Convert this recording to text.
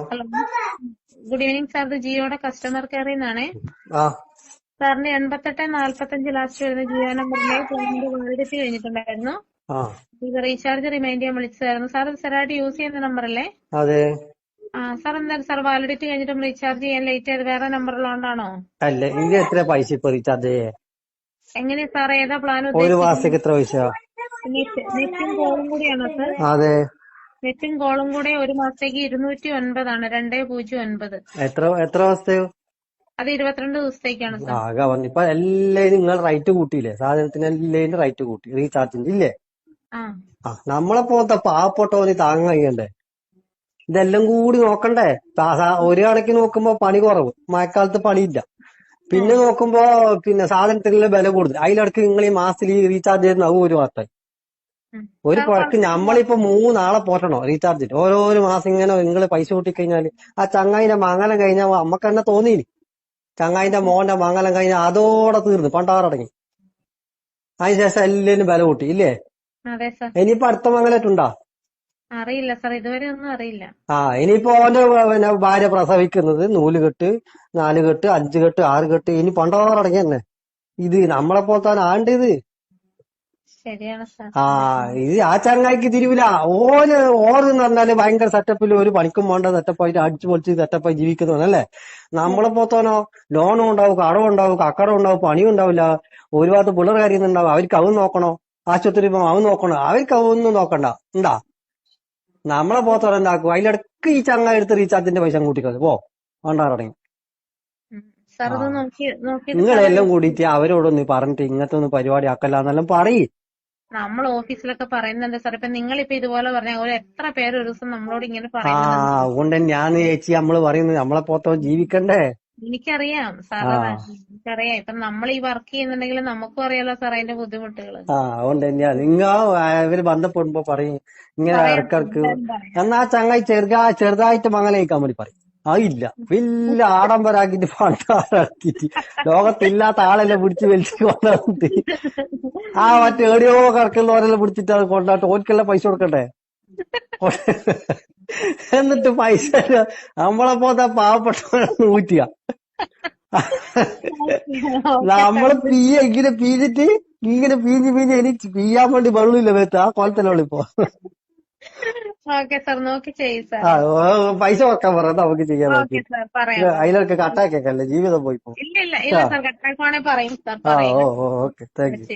Hello. Good evening sir. ഇത് ജിയോയുടെ customer കെയറിൽ നിന്നാണേ. ആ. സാറിന് എൺപത്തെട്ട് നാല്പത്തഞ്ച് ലാസ്റ്റ് വരുന്ന ജിയോ നമ്പറിലെ പ്ലാനിന്റെ വാലിഡിറ്റി കഴിഞ്ഞിട്ടുണ്ടായിരുന്നു. ഇത് റീചാർജ് റിമൈൻഡ് ചെയ്യാൻ വിളിച്ചതായിരുന്നു. സാർ ഇത് സ്ഥിരമായിട്ട് യൂസ് ചെയ്യുന്ന നമ്പറല്ലേ അതെ. ആ സാർ എന്തായാലും സാർ വാലിഡിറ്റി കഴിഞ്ഞിട്ടും റീചാർജ് ചെയ്യാൻ ലേറ്റ് ആയത് വേറെ നമ്പറിലുകൊണ്ടാണോ അല്ല ഇത് എത്ര പൈസ ഇപ്പൊ റീചാർജ് എങ്ങനെയാ സാർ ഏതാ പ്ലാൻ ഒരു മാസത്തേക്ക് എത്ര പൈസ നെറ്റും കോളും കൂടിയാണോ സാർ? അതെ. നെറ്റും കോളും കൂടെ ഒരു മാസത്തേക്ക് ഇരുന്നൂറ്റി ഒൻപതാണ് രണ്ടേ പൂജ്യം ഒൻപത്. എത്ര എത്ര മാസത്തെ അത് ഇരുപത്തിരണ്ട് ദിവസത്തേക്കാണ് സാർ. ആകെ പറഞ്ഞു ഇപ്പൊ എല്ലാരും നിങ്ങൾ റൈറ്റ് കൂട്ടിയില്ലേ? സാധനത്തിന് എല്ലാരും റൈറ്റ് കൂട്ടി റീചാർജിന്റെ ഇല്ലേ? ആ. നമ്മളെ പോലത്തെ പാവപ്പെട്ടവന് താങ്ങാൻ കഴിയണ്ടേ? ഇതെല്ലാം കൂടി നോക്കണ്ടേ? ഒരു കണക്കിന് നോക്കുമ്പോ പണി കുറവ്. മഴക്കാലത്ത് പണിയില്ല. പിന്നെ നോക്കുമ്പോ പിന്നെ സാധനത്തിനുള്ള വില കൂടുതൽ. അതിലിടക്ക് നിങ്ങൾ ഈ മാസത്തിൽ റീചാർജ് ചെയ്യുന്ന ഒരു മാസമായി. ഒരു കുഴക്ക് നമ്മളിപ്പോ മൂന്നാളെ പോറ്റണോ? റീചാർജിന് ഓരോരോ മാസം ഇങ്ങനെ നിങ്ങൾ പൈസ കൂട്ടിക്കഴിഞ്ഞാൽ ആ ചങ്ങായിന്റെ മംഗലം കഴിഞ്ഞാൽ നമ്മക്ക് തന്നെ തോന്നിയില്ലേ ചങ്ങായിന്റെ മോന്റെ മംഗലം കഴിഞ്ഞാൽ അതോടെ തീർന്നു. പണ്ടാറടങ്ങി. അതിനുശേഷം എല്ലാരും ബല കൂട്ടി. ഇല്ലേ? ഇനിയിപ്പോ അടുത്ത മംഗലായിട്ടുണ്ടോ അറിയില്ല സാർ. ഇതുവരെ ഒന്നും അറിയില്ല. ആ ഇനിയിപ്പോ ഓന്റെ പിന്നെ ഭാര്യ പ്രസവിക്കുന്നത് നൂലുകെട്ട് നാലുകെട്ട് നാല് കെട്ട് അഞ്ച് കെട്ട് ആറ് കെട്ട്. ഇനി പണ്ടാറടങ്ങി തന്നെ ഇത് നമ്മളെ പോലത്തെ ആണ്ട് ഇത്. ആ ഇത് ആ ചങ്ങായിക്ക് തിരിവില്ല. ഓന് ഓർന്ന് പറഞ്ഞാൽ ഭയങ്കര സെറ്റപ്പിൽ ഒരു പണിക്കും വേണ്ട സെറ്റപ്പായിട്ട് അടിച്ചു പൊളിച്ച് സെറ്റപ്പായി അല്ലേ? നമ്മളെ പോത്തോനോ ലോണും ഉണ്ടാവും കടവും ഉണ്ടാവും കക്കടം ഉണ്ടാവും പണിയും ഉണ്ടാവില്ല. ഒരു ഭാഗത്ത് പിള്ളേർ ഉണ്ടാവും. അവർക്ക് അവൻ നോക്കണോ? ആശുപത്രി പോകും അവൻ നോക്കണോ? അവർക്ക് അവൊന്നും നോക്കണ്ട. ഉണ്ടാ നമ്മളെ പോത്തോടെ ഉണ്ടാക്കും അതിലിടക്ക് ഈ ചങ്ങായി എടുത്ത് റീചാർജിന്റെ പൈസ കൂട്ടിക്കോ പോ വേണ്ടാറടങ്ങി നിങ്ങളെല്ലാം കൂടിയിട്ട് അവരോടൊന്ന് പറഞ്ഞിട്ട് ഇങ്ങനത്തെ ഒന്ന് പരിപാടി ആക്കല്ല എന്നെല്ലാം പറയ്. നമ്മൾ ഓഫീസിലൊക്കെ പറയുന്നുണ്ട് സാർ ഇപ്പൊ നിങ്ങൾ ഇപ്പൊ ഇതുപോലെ പറഞ്ഞ ഒരു എത്ര പേര് ഒരു ദിവസം നമ്മളോട് ഇങ്ങനെ ആ പറയുന്നുണ്ട് അതുകൊണ്ട് തന്നെയാണ് ചേച്ചി നമ്മൾ പറയുന്നത് നമ്മളെ പോത്തോ ജീവിക്കണ്ടേ? എനിക്കറിയാം. അതാ എനിക്കറിയാം. ഇപ്പൊ നമ്മൾ ഈ വർക്ക് ചെയ്യുന്നുണ്ടെങ്കിൽ നമുക്കും അറിയാലോ സാർ അതിന്റെ ബുദ്ധിമുട്ടുകൾ. ആ അതുകൊണ്ട് തന്നെയാ നിങ്ങ ഇവർ ബന്ധപ്പെടുമ്പോ പറയും. ഇങ്ങനെ ഇടക്കിടക്ക് എന്നാ ചങ്ങായി ചെറുതാ ചെറുതായിട്ട് മംഗലയിക്കാൻ വേണ്ടി പറയും. അതില്ല വലിയ ആഡംബരാക്കിട്ട് പണ്ടാറാക്കിട്ട്. ലോകത്തില്ലാത്ത ആളെല്ലാം പിടിച്ച് വലിച്ചു കൊണ്ടുവന്നിട്ട് ആ മറ്റേ എവിടെയോ കറക്കുന്നവരെല്ലാം പിടിച്ചിട്ട് അത് കൊണ്ടാട്ട് ഓർക്കെല്ലാം പൈസ കൊടുക്കട്ടെ എന്നിട്ട് പൈസ നമ്മളെ പോത്ത പാവപ്പെട്ടവരെ ഊറ്റിയ നമ്മൾ പീയ ഇങ്ങനെ പീഞ്ഞിട്ട് ഇങ്ങനെ പീഞ്ഞ് പീഞ്ഞ് എനിക്ക് പീയാൻ വേണ്ടി വെള്ളമില്ല വേത്ത് ആ കോലത്തിലുള്ള പൈസ വെക്കാൻ പറ നമുക്ക് ചെയ്യാൻ അതിലൊക്കെ കട്ടാക്കിയൊക്കെ ജീവിതം പോയി ഓക്കെ താങ്ക് യു.